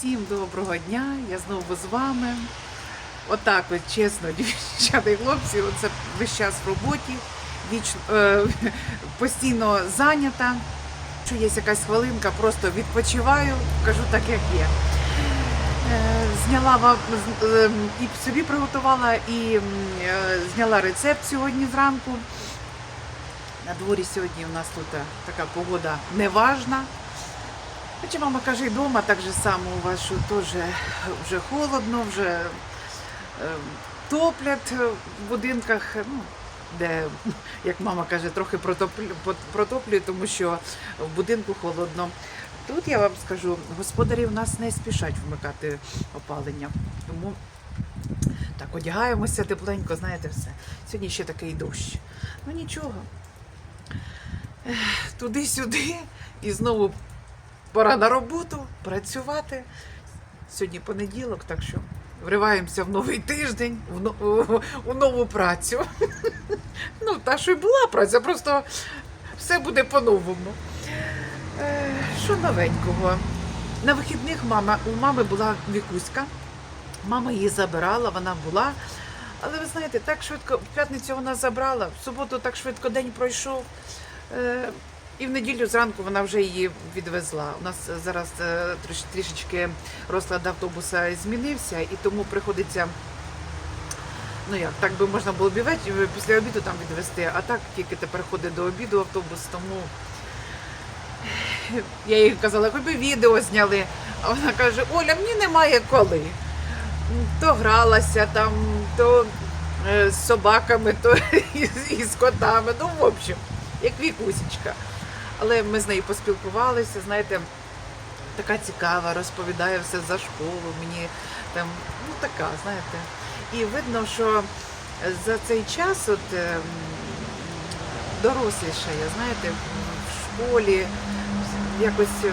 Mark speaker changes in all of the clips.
Speaker 1: Всім доброго дня, я знову з вами. Отак, от, чесно, дівчата і хлопці, це весь час в роботі, віч, е, постійно зайнята. Що є якась хвилинка, просто відпочиваю, кажу так, як є. Е, Зняла е, і собі приготувала, і е, зняла рецепт сьогодні зранку. На дворі сьогодні у нас тут е, така погода неважна. Хоча мама каже, і вдома так же само у вас що теж вже холодно, вже е, топлять в будинках, ну, де, як мама каже, трохи протоплю, протоплює, тому що в будинку холодно. Тут я вам скажу, господарі в нас не спішать вмикати опалення. Тому так, одягаємося тепленько, знаєте все. Сьогодні ще такий дощ. Ну нічого. Туди-сюди і знову пора на роботу, працювати. Сьогодні понеділок, так що вриваємося в новий тиждень, в но- у- нову працю. Ну, та що й була праця, просто все буде по-новому. Е, Що новенького? На вихідних мама, у мами була вікуська. Мама її забирала, вона була. Але ви знаєте, так швидко, в п'ятницю вона забрала, в суботу так швидко день пройшов. Е, і в неділю зранку вона вже її відвезла. У нас зараз е, трішечки розклад автобуса змінився, і тому приходиться. Ну як, так би можна було б і після обіду там відвезти, а так тільки тепер ходить до обіду автобус, тому я їй казала, хоч відео зняли. А вона каже, Оля, мені немає коли. То гралася там, то е, з собаками, то із, із котами. Ну, в общем, як вікусечка. Але ми з нею поспілкувалися, знаєте, така цікава, розповідає все за школу. Мені там, ну така, знаєте. І видно, що за цей час от, ем, дорослішає, знаєте, в школі якось е,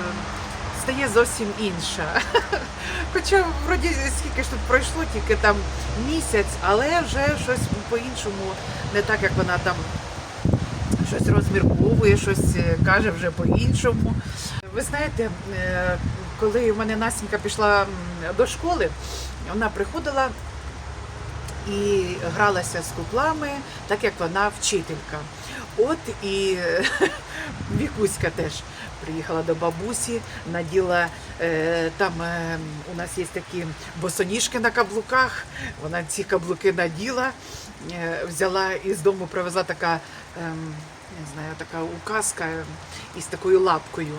Speaker 1: стає зовсім інша. Хоча вроді скільки ж тут пройшло, тільки там місяць, але вже щось по-іншому, не так, як вона там щось розмірковує, щось е, каже вже по-іншому. Ви знаєте, е, коли в мене Настенька пішла до школи, вона приходила і гралася з куклами, так як вона вчителька. От і Вікуська теж приїхала до бабусі, наділа е, там у нас є такі босоніжки на каблуках. Вона ці каблуки наділа, взяла із дому, привезла така, ем, не знаю, така указка е, із такою лапкою.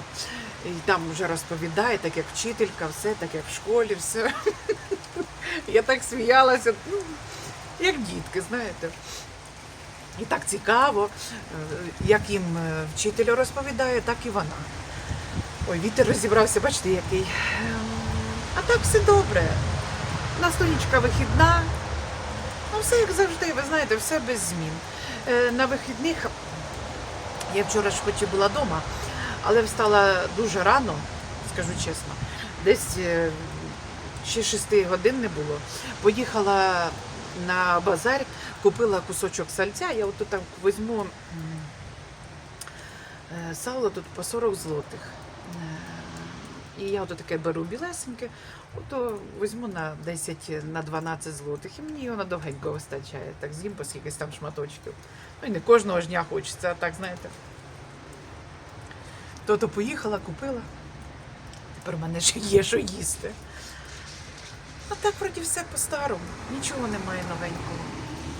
Speaker 1: І там вже розповідає, так як вчителька, все, так як в школі, все. Я так сміялася, ну, як дітки, знаєте. І так цікаво, е, як їм е, вчитель розповідає, так і вона. Ой, вітер розібрався, бачите, який. Ем, А так все добре. У нас тонічка вихідна. Ну, все як завжди, ви знаєте, все без змін. Е, На вихідних я вчора ж хоч і була вдома, але встала дуже рано, скажу чесно. Десь е, ще 6 годин не було. Поїхала на базар, купила кусочок сальця. Я от там візьму е, сало тут по 40 злотих. І я от таке беру білесеньке, ото візьму на 10 на 12 злотих, і мені його надовгенько вистачає. Так з'їм по скількись там шматочків. Ну і не кожного ж дня хочеться, а так знаєте. То-то поїхала, купила. Тепер в мене ще є що їсти. А так вроді все по-старому. Нічого немає новенького.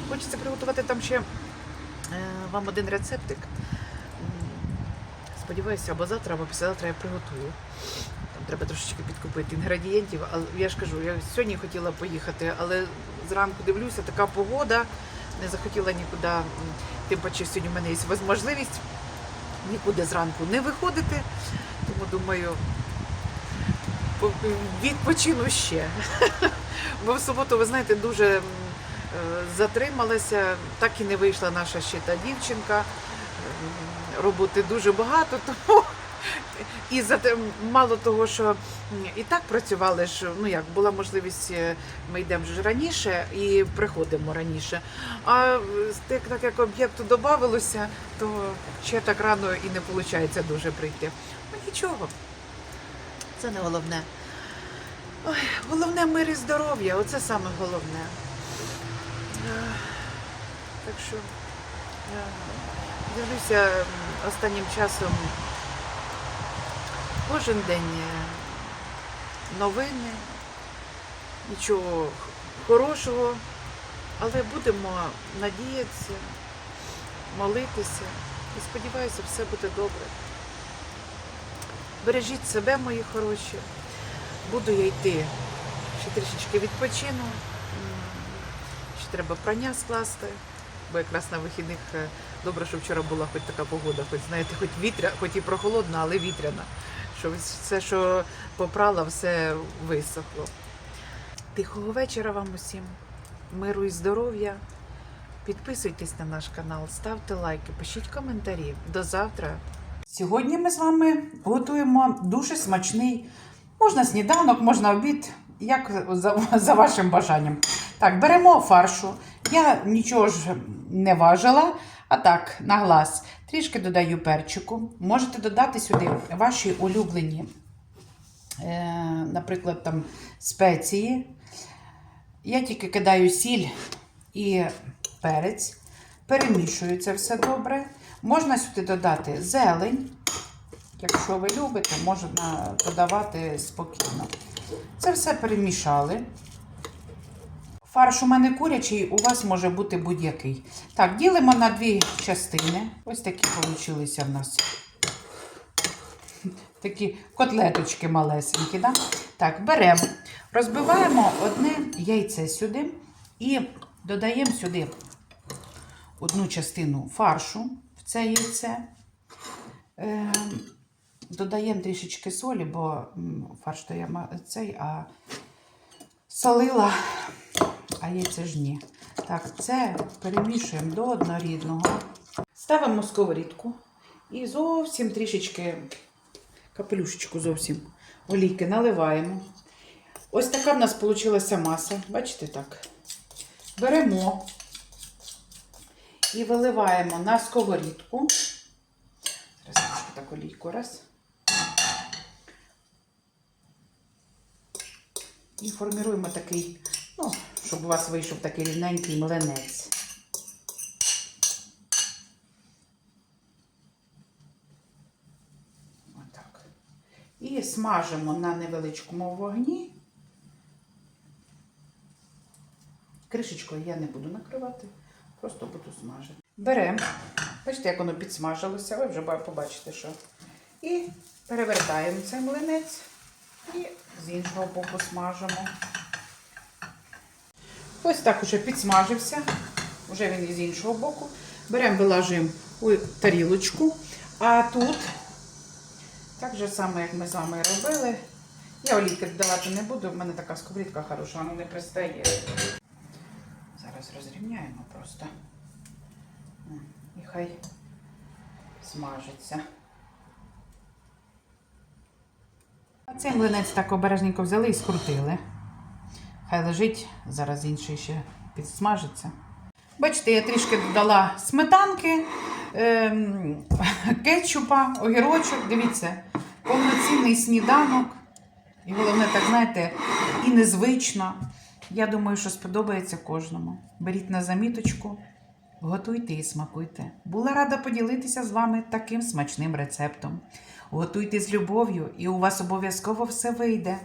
Speaker 1: Хочеться приготувати там ще е, вам один рецептик. Сподіваюся, або завтра, або післязавтра я приготую. Треба трошечки підкупити інгредієнтів. Але я ж кажу, я сьогодні хотіла поїхати, але зранку дивлюся, така погода. Не захотіла нікуди. Тим паче сьогодні в мене є можливість нікуди зранку не виходити. Тому думаю, по- відпочину ще. Бо в суботу, ви знаєте, дуже е, затрималася, так і не вийшла наша ще та дівчинка. Роботи дуже багато, тому і за мало того, що і так працювали ж, ну як була можливість, е, ми йдемо ж раніше і приходимо раніше. А е, так, так як об'єкту додавалося, то ще так рано і не виходить дуже прийти. Ну нічого, це не головне. Ой, головне мир і здоров'я, оце саме головне. Так що дивлюся останнім часом кожен день новини, нічого хорошого, але будемо надіятися, молитися і сподіваюся, все буде добре. Бережіть себе, мої хороші. Буду я йти. Ще трішечки відпочину. Ще треба прання скласти. Бо якраз на вихідних е, добре, що вчора була хоч така погода, хоч знаєте, хоч вітря, хоч і прохолодна, але вітряна. Що все, що попрала, все висохло. Тихого вечора вам усім. Миру і здоров'я. Підписуйтесь на наш канал, ставте лайки, пишіть коментарі. До завтра. Сьогодні ми з вами готуємо дуже смачний, можна сніданок, можна обід, як за, за вашим бажанням. Так, беремо фаршу. Я нічого ж не важила, а так, на глаз. Трішки додаю перчику. Можете додати сюди ваші улюблені, е, наприклад, там спеції. Я тільки кидаю сіль і перець, перемішую це все добре. Можна сюди додати зелень. Якщо ви любите, можна додавати спокійно. Це все перемішали. Фарш у мене курячий, у вас може бути будь-який. Так, ділимо на дві частини. Ось такі получилися в нас. Такі котлеточки малесенькі. Да? Так, беремо, розбиваємо одне яйце сюди і додаємо сюди одну частину фаршу в це яйце. Е, додаємо трішечки солі, бо фарш то я цей, а солила, а яйце ж ні. Так, це перемішуємо до однорідного. Ставимо сковорідку і зовсім трішечки капелюшечку зовсім олійки наливаємо. Ось така в нас вийшла маса. Бачите так? Беремо і виливаємо на сковорідку. Зараз трошки так олійку раз. І форміруємо такий, ну, щоб у вас вийшов такий рівненький млинець. Отак. І смажимо на невеличкому вогні. Кришечкою я не буду накривати, просто буду смажити. Беремо, бачите, як воно підсмажилося, ви вже побачите, що. І перевертаємо цей млинець і з іншого боку смажимо. Ось так уже підсмажився. Вже він із іншого боку. Беремо, вилажуємо у тарілочку. А тут, так же само, як ми з вами робили. Я олійки додавати не буду, в мене така сковорідка хороша, вона не пристає. Зараз розрівняємо просто. І хай смажиться. Цей млинець так обережненько взяли і скрутили. Хай лежить, зараз інший ще підсмажиться. Бачите, я трішки додала сметанки, ем, кетчупа, огірочок. Дивіться, повноцінний сніданок. І головне, так знаєте, і незвично. Я думаю, що сподобається кожному. Беріть на заміточку, готуйте і смакуйте. Була рада поділитися з вами таким смачним рецептом. Готуйте з любов'ю, і у вас обов'язково все вийде.